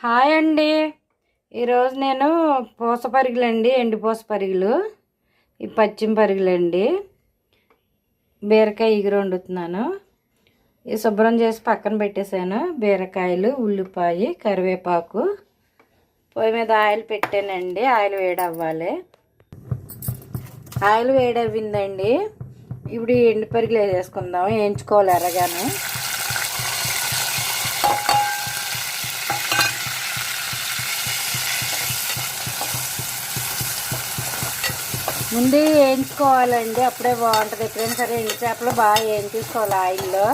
Hi అండి. ఈరోజు నేను పూస పరిగెలు ఎండి పూస పరిగెలు. ఈ పచ్చిమ పరిగెలు అండి బీరకాయ ఇగురు వండుతున్నాను ఈ శుభ్రం చేసి పక్కన పెట్టేశాను. బీరకాయలు ఉల్లిపాయ కరివేపాకు. పొయ్యి మీద ఆయిల్ పెట్టానండి. ఆయిల్ వేడి అవ్వాలి ఆయిల్ వేడవ్విందండి. ఇప్పుడు ఈ ఎండు పరిగెలు వేసేసుకుందాం వేయించుకోవాలి ఎర్రగాను. ముందు వేయించుకోవాలండి అప్పుడే బాగుంటుంది. ఎప్పుడైనా సరే ఎండు చేపలు బాగా వేయించుకోవాలి ఆయిల్లో.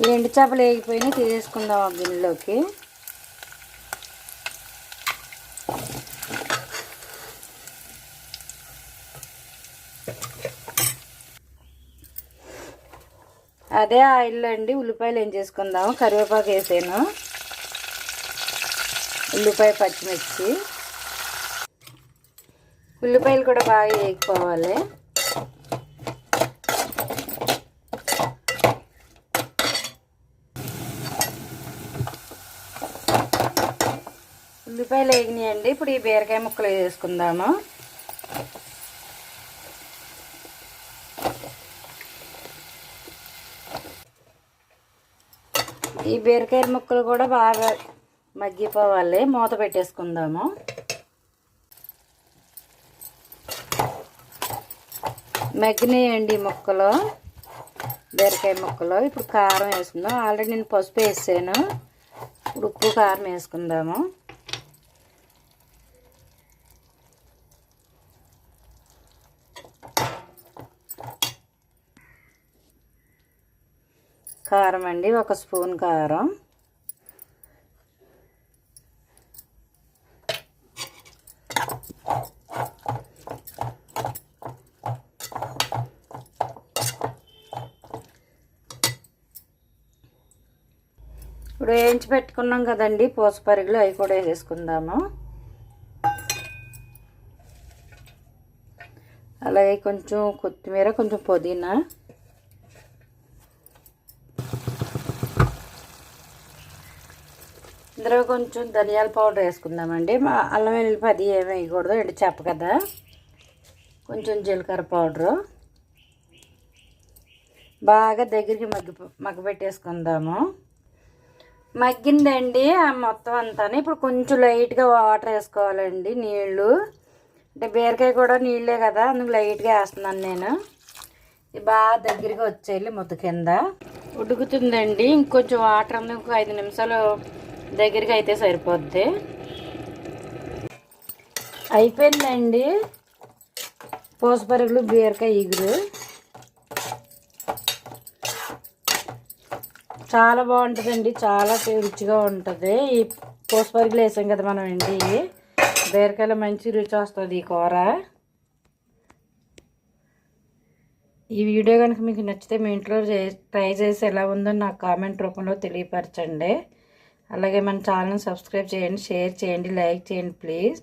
ఈ ఎండు చేపలు వేగిపోయినా తీసేసుకుందాం ఆ గిన్నెలోకి. అదే ఆయిల్లో అండి ఉల్లిపాయలు ఏం చేసుకుందాము కరివేపాకు వేసాను. ఉల్లిపాయ పచ్చిమిర్చి. ఉల్లిపాయలు కూడా బాగా వేగిపోవాలి. ఉల్లిపాయలు వేగినాయండి. ఇప్పుడు ఈ బీరకాయ ముక్కలు వేసుకుందాము. ఈ బీరకాయ ముక్కలు కూడా బాగా మగ్గిపోవాలి మూత పెట్టేసుకుందాము. మగ్గినాయండి ముక్కలు బీరకాయ ముక్కలు. ఇప్పుడు కారం వేసుకుందాం. ఆల్రెడీ నేను పసుపు వేసాను. ఇప్పుడు ఉప్పు కారం వేసుకుందాము. కారం అండి ఒక స్పూన్ కారం. ఇప్పుడు వేయించి పెట్టుకున్నాం కదండి. పోసపరిగలు అవి కూడా వేసేసుకుందాము. అలాగే కొంచెం కొత్తిమీర కొంచెం పుదీనా. ఇందులో కొంచెం ధనియాల పౌడర్ వేసుకుందామండి. మా అల్లం వెల్లుల్లి అది ఏమి వేయకూడదు. ఎండు చెప్ప కదా. కొంచెం జీలకర్ర పౌడరు. బాగా దగ్గరికి మగ్గి మగ్గబెట్టేసుకుందాము మగ్గిందండి ఆ మొత్తం అంతా ఇప్పుడు కొంచెం లైట్గా వాటర్ వేసుకోవాలండి నీళ్ళు. అంటే బీరకాయ కూడా నీళ్ళే కదా అందుకు లైట్గా వేస్తున్నాను నేను. ఇది బాగా దగ్గరగా వచ్చేయాలి మొత్త కింద. ఉడుకుతుందండి. ఇంకొంచెం వాటర్ అందుకు ఇంకో ఐదు నిమిషాలు దగ్గరికి అయితే సరిపోద్ది. అయిపోయిందండి. పోసపరుగులు బీరకాయ ఇగురు. చాలా బాగుంటుందండి. చాలా రుచిగా ఉంటుంది. ఈ పోసపరుగులు వేసాం కదా మనం అండి బీరకాయలో మంచి రుచి వస్తుంది ఈ కూర. ఈ వీడియో కనుక మీకు నచ్చితే మీ ఇంట్లో ట్రై చేసి ఎలా ఉందో నాకు కామెంట్ రూపంలో తెలియపరచండి. అలాగే మన ఛానల్ సబ్స్క్రైబ్ చేయండి షేర్ చేయండి లైక్ చేయండి ప్లీజ్.